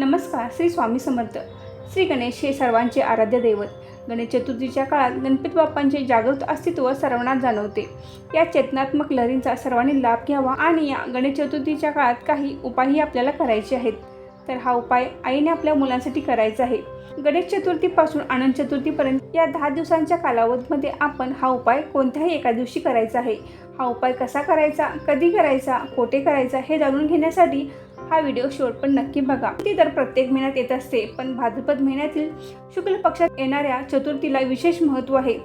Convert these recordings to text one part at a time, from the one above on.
नमस्कार श्री स्वामी समर्थ. श्री गणेश हे सर्वांचे आराध्य दैवत. गणेश चतुर्थीच्या काळात गणपती बाप्पांचे जागृत अस्तित्व सर्वांना जाणवते. या चेतनात्मक लहरींचा सर्वांनी लाभ घ्यावा आणि या गणेश चतुर्थीच्या काळात काही उपायही आपल्याला करायचे आहेत. तर हा उपाय आईने आपल्या मुलांसाठी करायचा आहे. गणेश चतुर्थीपासून आनंद चतुर्थीपर्यंत या दहा दिवसांच्या कालावधीमध्ये आपण हा उपाय कोणत्याही एका दिवशी करायचा आहे. हा उपाय कसा करायचा कधी करायचा कोठे करायचा हे जाणून घेण्यासाठी हा व्हिडिओ शेवट पण नक्की बघा. ती तर प्रत्येक महिन्यात येत असते पण भाद्रपद महिन्यातील शुक्ल पक्षात येणाऱ्या चतुर्थीला विशेष महत्त्व आहे.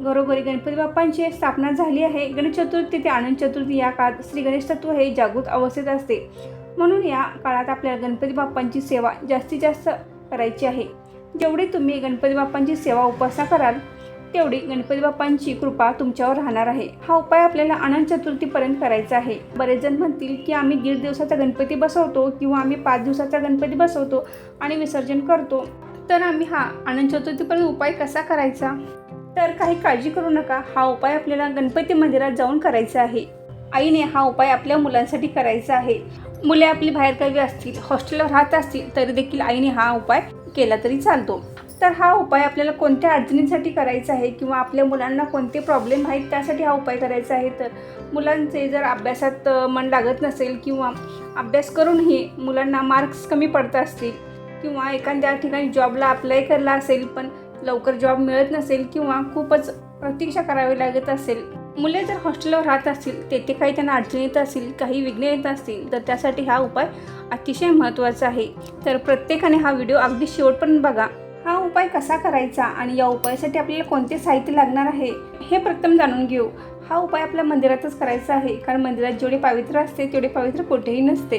घरोघरी गणपती बाप्पांची स्थापना झाली आहे. गणेश चतुर्थी ते आनंद चतुर्थी या काळात श्री गणेश तत्व हे जागृत अवस्थेत असते. म्हणून या काळात आपल्याला गणपती बाप्पांची सेवा जास्तीत जास्त करायची आहे. जेवढी तुम्ही गणपती बाप्पांची सेवा उपासना कराल तेवढी गणपती बाप्पांची कृपा तुमच्यावर राहणार आहे. हा उपाय आपल्याला अनंत चतुर्थीपर्यंत करायचा आहे. बरेच जण म्हणतील की आम्ही दीड दिवसाचा गणपती बसवतो किंवा आम्ही पाच दिवसाचा गणपती बसवतो आणि विसर्जन करतो. तर आम्ही हा अनंत चतुर्थीपर्यंत उपाय कसा करायचा? तर काही काळजी करू नका. हा उपाय आपल्याला गणपती मंदिरात जाऊन करायचा आहे. आईने हा उपाय आपल्या मुलांसाठी करायचा आहे. मुले आपली बाहेरगावी असतील हॉस्टेलवर राहत असतील तरी देखील आईने हा उपाय केला तरी चालतो. तर हा उपाय आपल्याला कोणत्या अडचणींसाठी करायचा आहे किंवा आपल्या मुलांना कोणते प्रॉब्लेम आहेत त्यासाठी हा उपाय करायचा आहे? तर मुलांचे जर अभ्यासात मन लागत नसेल किंवा अभ्यास करूनही मुलांना मार्क्स कमी पडत असतील किंवा एखाद्या ठिकाणी जॉबला अप्लाय करला असेल पण लवकर जॉब मिळत नसेल किंवा खूपच प्रतीक्षा करावी लागत असेल. मुले जर हॉस्टेलवर राहत असतील तेथे काही त्यांना अडचणी येत असतील काही विघ्न येत असतील तर त्यासाठी हा उपाय अतिशय महत्त्वाचा आहे. तर प्रत्येकाने हा व्हिडिओ अगदी शेवटपर्यंत बघा. उपाय कसा करायचा आणि या उपायासाठी आपल्याला कोणते साहित्य लागणार आहे हे प्रथम जाणून घेऊ. हा उपाय आपल्या मंदिरातच करायचा आहे कारण मंदिरात जेवढे पवित्र असते तेवढे पवित्र कुठेही नसते.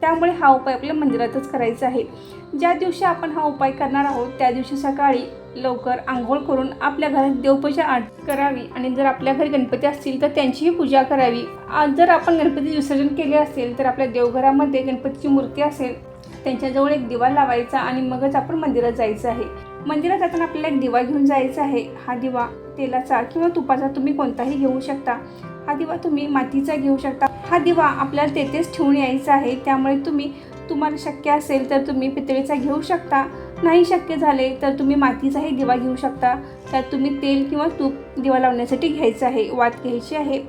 त्यामुळे हा उपाय आपल्या मंदिरातच करायचा आहे. ज्या दिवशी आपण हा उपाय करणार आहोत त्या दिवशी सकाळी लवकर आंघोळ करून आपल्या घरात देवपूजा आठ करावी आणि जर आपल्या घरी गणपती असतील तर त्यांचीही पूजा करावी. आज जर आपण गणपती विसर्जन केले असेल तर आपल्या देवघरामध्ये गणपतीची मूर्ती असेल त्यांच्याजवळ एक दिवा लावायचा आणि मगच आपण मंदिरात जायचं आहे. मंदिरात जाताना आपल्याला एक दिवा घेऊन जायचा आहे. हा दिवा तेलाचा किंवा तुपाचा तुम्ही कोणताही घेऊ शकता. हा दिवा तुम्ही मातीचा घेऊ शकता. हा दिवा आपल्याला तेथेच ठेवून यायचा आहे. त्यामुळे तुम्ही तुम्हाला शक्य असेल तर तुम्ही पितळेचा घेऊ शकता. नाही शक्य झाले तर तुम्ही मातीचाही दिवा घेऊ शकता. त्यात तुम्ही तेल किंवा तूप दिवा लावण्यासाठी घ्यायचं आहे. वात घ्यायची आहे.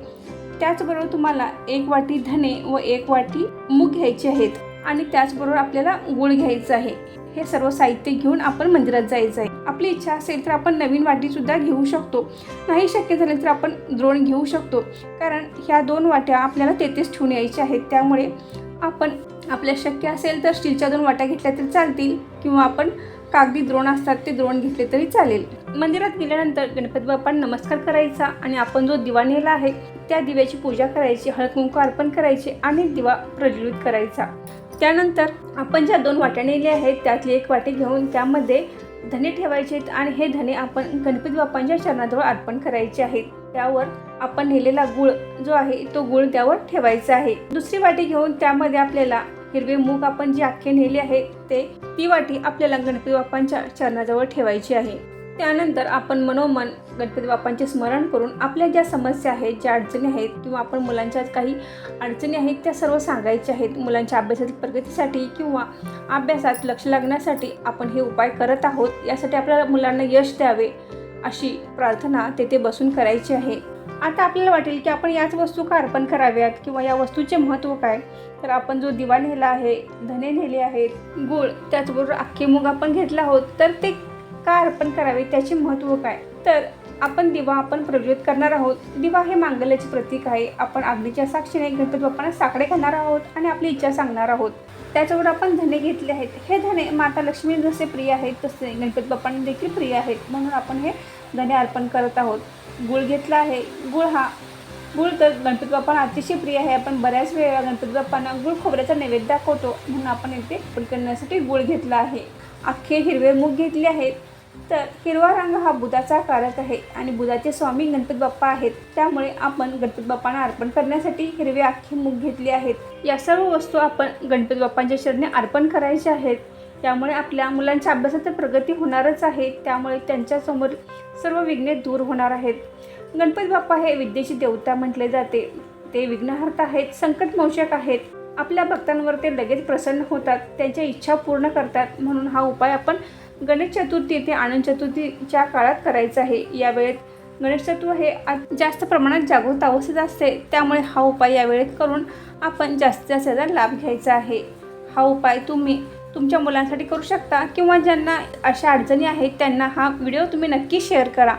त्याचबरोबर तुम्हाला एक वाटी धने व एक वाटी मूग घ्यायचे आहेत. आणि त्याचबरोबर आपल्याला गुळ घ्यायचं आहे. हे सर्व साहित्य घेऊन आपण मंदिरात जायचं आहे. आपली इच्छा असेल तर आपण नवीन वाटीसुद्धा घेऊ शकतो. नाही शक्य झाले तर आपण द्रोण घेऊ शकतो. कारण ह्या दोन वाट्या आपल्याला तेथेच ठेवून यायच्या आहेत. त्यामुळे आपण आपल्या शक्य असेल तर स्टीलच्या दोन वाट्या घेतल्या तरी चालतील किंवा आपण कागदी द्रोण असतात ते द्रोण घेतले तरी चालेल. मंदिरात गेल्यानंतर गणपती बाप्पांना नमस्कार करायचा आणि आपण जो दिवा नेला आहे त्या दिव्याची पूजा करायची हळद कुंकू अर्पण करायचे आणि दिवा प्रज्वलित करायचा. त्यानंतर आपण ज्या दोन वाट्या नेल्या आहेत त्यातली एक वाटी घेऊन त्यामध्ये धने ठेवायचे आहेत आणि हे धने आपण गणपती बाप्पांच्या चरणाजवळ अर्पण करायचे आहेत. त्यावर आपण नेलेला गुळ जो आहे तो गुळ त्यावर ठेवायचा आहे. दुसरी वाटी घेऊन त्यामध्ये आपल्याला हिरवे मूग आपण जे अख्खे नेले आहे ते ती वाटी आपल्याला गणपती बाप्पांच्या चरणाजवळ ठेवायची आहे. त्यानंतर आपण मनोमन गणपती बाप्पांचे स्मरण करून आपल्या ज्या समस्या आहेत ज्या अडचणी आहेत किंवा आपण मुलांच्या काही अडचणी आहेत त्या सर्व सांगायच्या आहेत. मुलांच्या अभ्यासातील प्रगतीसाठी किंवा अभ्यासात लक्ष लागण्यासाठी आपण हे उपाय करत आहोत. यासाठी आपल्याला मुलांना यश द्यावे अशी प्रार्थना तेथे बसून करायची आहे. आता आपल्याला वाटेल की आपण याच वस्तू का अर्पण कराव्यात किंवा या वस्तूचे महत्त्व काय? तर आपण जो दिवा नेला आहे धने नेले आहेत गुळ त्याचबरोबर अख्खे मूग आपण घेतला आहोत तर ते का अर्पण करावे त्याचे महत्त्व काय? तर आपण दिवा आपण प्रज्वलित करणार आहोत. दिवा हे मांगल्याचे प्रतीक आहे. आपण अग्नीच्या साक्षीने गणपती बाप्पांना साकडे घालणार आहोत आणि आपली इच्छा सांगणार आहोत. त्याचबरोबर आपण धने घेतले आहेत. हे धने माता लक्ष्मी जसे प्रिय आहेत तसे गणपती बाप्पांना देखील प्रिय आहेत. म्हणून आपण हे धने अर्पण करत आहोत. गुळ घेतला आहे. गुळ हा गुळ तर गणपती बाप्पांना अतिशय प्रिय आहे. आपण बऱ्याच वेळा गणपती बाप्पांना गुळ खोबऱ्याचा नैवेद्य दाखवतो. म्हणून आपण इथे अर्पण करण्यासाठी गुळ घेतला आहे. अख्खे हिरवे मूग घेतले आहेत. तर हिरवा रंग हा बुधाचा कारक आहे आणि बुधाचे स्वामी गणपती बाप्पा आहेत. त्यामुळे आपण गणपती बाप्पांना अर्पण करण्यासाठी हिरवे अख्खे मूग घेतली आहेत. या सर्व वस्तू आपण गणपती बाप्पांच्या शरणे अर्पण करायच्या आहेत. त्यामुळे आपल्या मुलांच्या अभ्यासात प्रगती होणारच आहे. त्यामुळे त्यांच्यासमोर सर्व विघ्ने दूर होणार आहेत. गणपती बाप्पा हे विद्येची देवता म्हटले जाते. ते विघ्नहर्ता आहेत संकटमोचक आहेत. आपल्या भक्तांवर ते लगेच प्रसन्न होतात. त्यांच्या इच्छा पूर्ण करतात. म्हणून हा उपाय आपण गणेश चतुर्थी ते आनंद चतुर्थीच्या काळात करायचं आहे. या वेळेत गणेश चतुर्थी हे आ- जास्त प्रमाणात जागृत अवस्थेत असते. त्यामुळे हा उपाय या वेळेत करून आपण जास्तीत जास्त त्याचा लाभ घ्यायचा आहे. हा उपाय तुम्ही तुमच्या मुलांसाठी करू शकता किंवा ज्यांना अशा अडचणी आहेत त्यांना हा व्हिडिओ तुम्ही नक्की शेअर करा.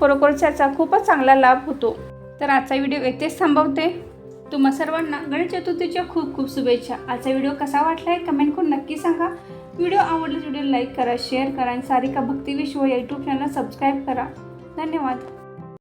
खरोखरच याचा खूपच चांगला लाभ होतो. तर आजचा व्हिडिओ येथेच थांबवते. तुम्हा सर्वांना गणेश चतुर्थीच्या खूप खूप शुभेच्छा. आजचा व्हिडिओ कसा वाटला आहे कमेंट करून नक्की सांगा. व्हिडिओ आवडल्यास व्हिडिओ लाईक करा शेअर करा आणि सारिका भक्ती विश्व या यूट्यूब चॅनल सबस्क्राईब करा. धन्यवाद.